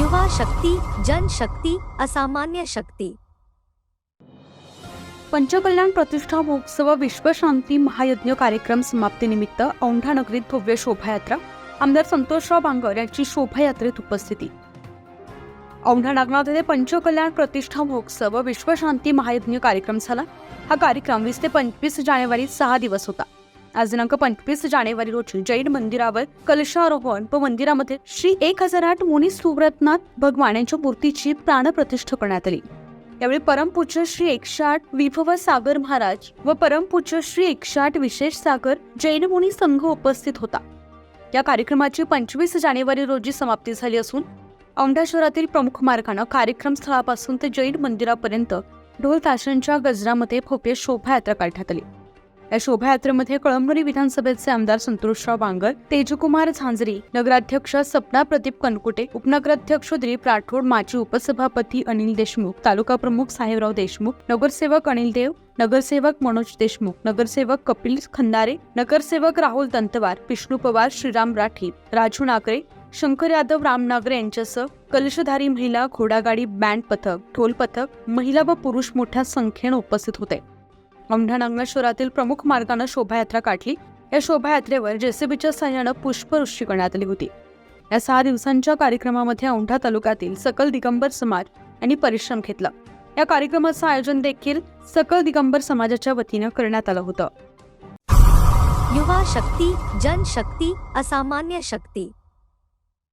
युवा शक्ती जनशक्ती असामान्य शक्ती. पंचकल्याण प्रतिष्ठा महोत्सव विश्वशांती महायज्ञ कार्यक्रम समाप्तीनिमित्त औंढा नगरीत भव्य शोभायात्रा आमदार संतोषराव बांगर यांची शोभायात्रेत उपस्थिती. औंढा नागनाथ पंचकल्याण प्रतिष्ठा महोत्सव विश्वशांती महायज्ञ कार्यक्रम झाला. हा कार्यक्रम वीस ते पंचवीस जानेवारी सहा दिवस होता. आज दिनांक पंचवीस जानेवारी रोजी जैन मंदिरावर कलशारोहण. व मंदिरामध्ये श्री एक हजार आठ मुनी सुव्रतनाथ भगवान यांच्या मूर्तीची प्राणप्रतिष्ठा करण्यात आली. यावेळी परमपूज्य श्री एकशे आठ विभव सागर महाराज व परमपूज्य श्री एकशे आठ विशेष सागर जैन मुनी संघ उपस्थित होता. या कार्यक्रमाची पंचवीस जानेवारी रोजी समाप्ती झाली असून औंढा शहरातील प्रमुख मार्गानं कार्यक्रम स्थळापासून ते जैन मंदिरापर्यंत ढोल ताशांच्या गजरामध्ये भव्य शोभायात्रा काढण्यात आली. या शोभायात्रेमध्ये कळमनुरी विधानसभेचे आमदार संतोषराव बांगर तेजकुमार झांजरी नगराध्यक्ष सपना प्रदीप कनकुटे उपनगराध्यक्ष दिलीप राठोड माजी उपसभापती अनिल देशमुख तालुका प्रमुख साहेबराव देशमुख नगरसेवक अनिल देव नगरसेवक मनोज देशमुख नगरसेवक कपिल खंदारे नगरसेवक राहुल दंतवार विष्णू पवार श्रीराम राठी राजू नागरे शंकर यादव राम नागरे यांच्यासह कलशधारी महिला घोडागाडी बँड पथक ढोल पथक महिला व पुरुष मोठ्या संख्येने उपस्थित होते. औंढा नागनाथ शहरातील प्रमुख मार्गानं शोभायात्रा काढली. या शोभायात्रेवर जेसीबीच्या सहाय्यानं पुष्पवृष्टी करण्यात आली होती. या सहा दिवसांच्या कार्यक्रमामध्ये औंढा तालुक्यातील सकल दिगंबर समाज यांनी परिश्रम घेतला. या कार्यक्रमाचं आयोजन देखील सकल दिगंबर समाजाच्या वतीनं करण्यात आलं होतं. युवा शक्ती जनशक्ती असामान्य शक्ती.